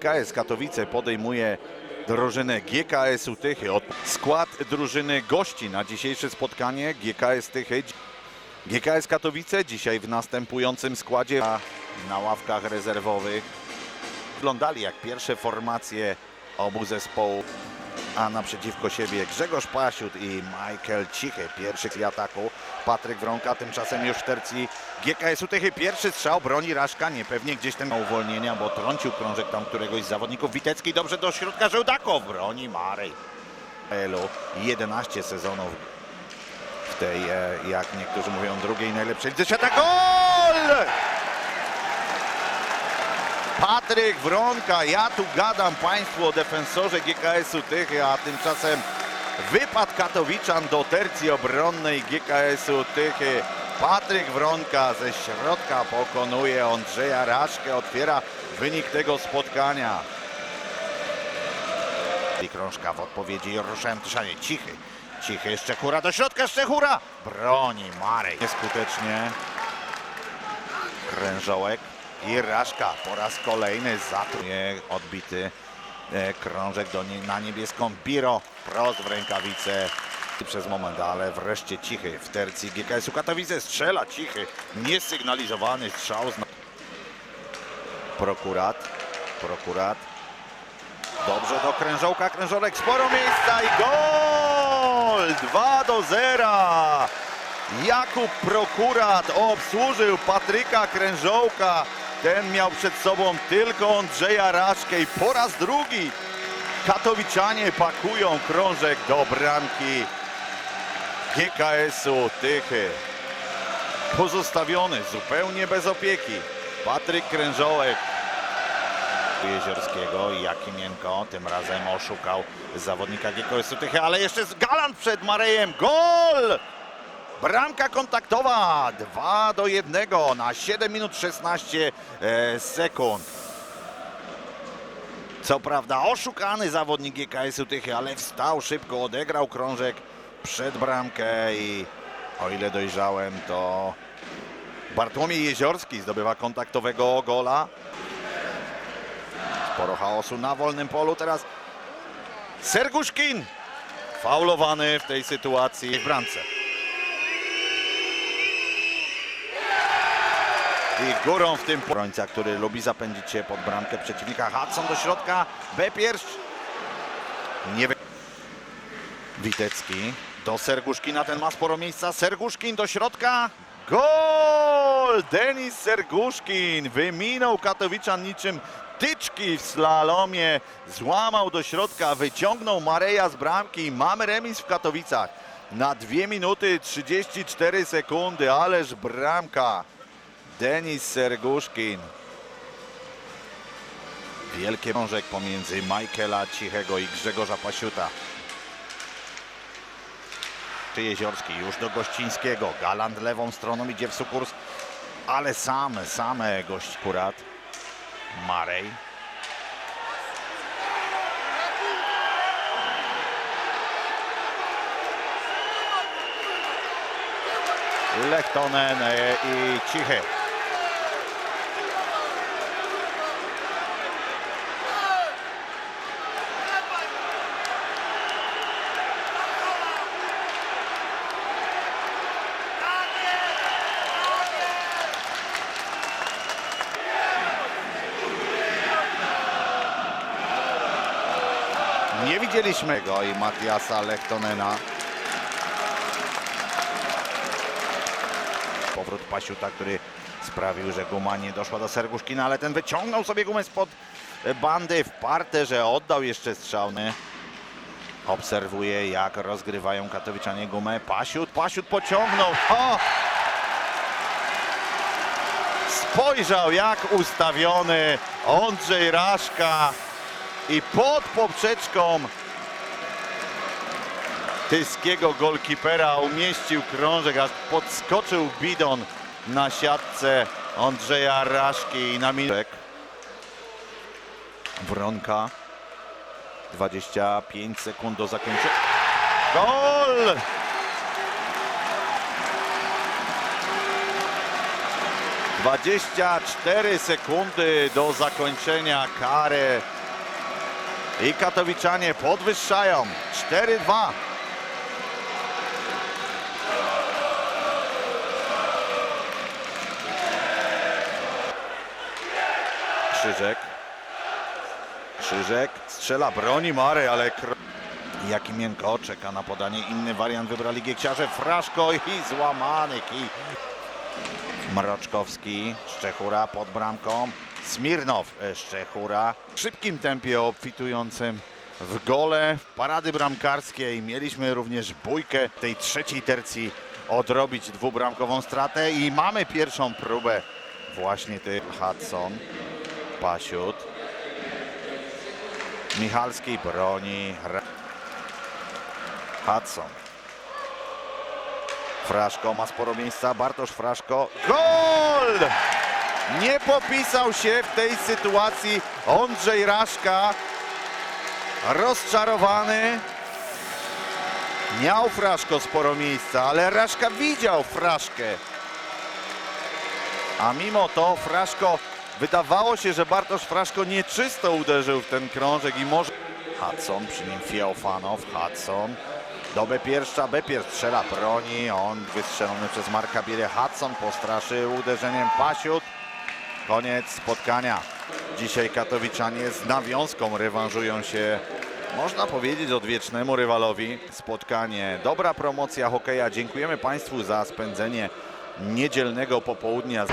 GKS Katowice podejmuje drużynę GKS-u Tychy. Skład drużyny gości na dzisiejsze spotkanie GKS Tychy. GKS Katowice dzisiaj w następującym składzie na ławkach rezerwowych. Wyglądali jak pierwsze formacje obu zespołów, a naprzeciwko siebie Grzegorz Pasiut i Michael Cichy. Pierwszy ataku. Patryk Wronka tymczasem już w tercji GKS-u Tychy. Pierwszy strzał broni Raszka. Niepewnie gdzieś ten uwolnienia, bo trącił krążek tam któregoś z zawodników. Witecki dobrze do środka Żołdako. Broni Marej. Elu 11 sezonów w tej, e, jak niektórzy mówią, drugiej najlepszej lidze świata. Gol! Patryk Wronka, ja tu gadam Państwu o defensorze GKS-u Tychy, a tymczasem wypad Katowiczan do tercji obronnej GKS-u Tychy. Patryk Wronka ze środka pokonuje Andrzeja Raszkę, otwiera wynik tego spotkania. I krążka w odpowiedzi ruszałem Tyszanie. Cichy, cichy, jeszcze do środka, jeszcze. Broni Marej. Nieskutecznie. Krężołek i Raszka po raz kolejny zatruje odbity krążek do nie, na niebieską Biro prost w rękawice. Przez moment, ale wreszcie cichy w tercji GKS-u Katowice strzela cichy, niesygnalizowany strzał prokurat, prokurat. Dobrze do krężołka, krężołek sporo miejsca i gol! 2 do 0 Jakub Prokurat obsłużył Patryka Krężołka. Ten miał przed sobą tylko Andrzeja Raszkę i po raz drugi katowiczanie pakują krążek do bramki GKS-u Tychy. Pozostawiony zupełnie bez opieki. Patryk Krężołek Jeziorskiego i Jakimienko tym razem oszukał zawodnika GKS-u Tychy, ale jeszcze z Galant przed Marejem. Gol! Bramka kontaktowa 2 do 1 na 7 minut 16 e, sekund. Co prawda oszukany zawodnik GKS-u Tychy, ale wstał szybko, odegrał krążek przed bramkę i o ile dojrzałem, to Bartłomiej Jeziorski zdobywa kontaktowego gola. Sporo chaosu na wolnym polu. Teraz Serguszkin faulowany w tej sytuacji w bramce. I górą w tym obrońca, który lubi zapędzić się pod bramkę przeciwnika. Hudson do środka. B pierwszy. Nie wy... Witecki do Serguszkina. Ten ma sporo miejsca. Serguszkin do środka. Gol! Denis Serguszkin wyminął Katowiczan niczym tyczki w slalomie. Złamał do środka, wyciągnął Mareja z bramki. Mamy remis w Katowicach. Na 2 minuty 34 sekundy, ależ bramka. Denis Serguszkin. Wielki krążek pomiędzy Michaela Cichego i Grzegorza Pasiuta. Czy Jeziorski już do Gościńskiego. Galant lewą stroną idzie w sukurs, ale same, same gość kurat. Marej. Lechtonen e, i Cichy. Nie widzieliśmy go i Matiasa Lechtonena. Powrót Pasiuta, który sprawił, że guma nie doszła do Serguszkina, ale ten wyciągnął sobie gumę spod bandy w parterze, oddał jeszcze strzałny. Obserwuje, jak rozgrywają katowiczanie gumę. Pasiut, Pasiut pociągnął. O! Spojrzał, jak ustawiony Andrzej Raszka i pod poprzeczką tyskiego golkipera umieścił krążek, aż podskoczył bidon na siatce Andrzeja Raszki i na minutę. Wronka. 25 sekund do zakończenia. Gol! 24 sekundy do zakończenia kary. I Katowiczanie podwyższają 4-2. Krzyżek. Krzyżek strzela, broni Mary, ale. Jaki miękko czeka na podanie. Inny wariant wybrali Gieksiarze. Fraszko i złamany kij. Mroczkowski, Szczechura pod bramką. Smirnow, e, Szczechura. W szybkim tempie obfitującym w gole parady bramkarskiej. Mieliśmy również bójkę tej trzeciej tercji odrobić dwubramkową stratę i mamy pierwszą próbę właśnie ty Hudson, Pasiut. Michalski broni. Hudson. Fraszko ma sporo miejsca. Bartosz Fraszko. Gol! Nie popisał się w tej sytuacji Andrzej Raszka. Rozczarowany. Miał Fraszko sporo miejsca, ale Raszka widział Fraszkę. A mimo to Fraszko, wydawało się, że Bartosz Fraszko nieczysto uderzył w ten krążek i może... Hudson, przy nim Fiofanow, Hudson. Do Bepierszcza, Bepier strzela, broni, on wystrzelony przez Marka Biedę. Hudson postraszył uderzeniem Pasiut. Koniec spotkania. Dzisiaj Katowiczanie z nawiązką rewanżują się, można powiedzieć, odwiecznemu rywalowi. Spotkanie, dobra promocja hokeja. Dziękujemy Państwu za spędzenie niedzielnego popołudnia.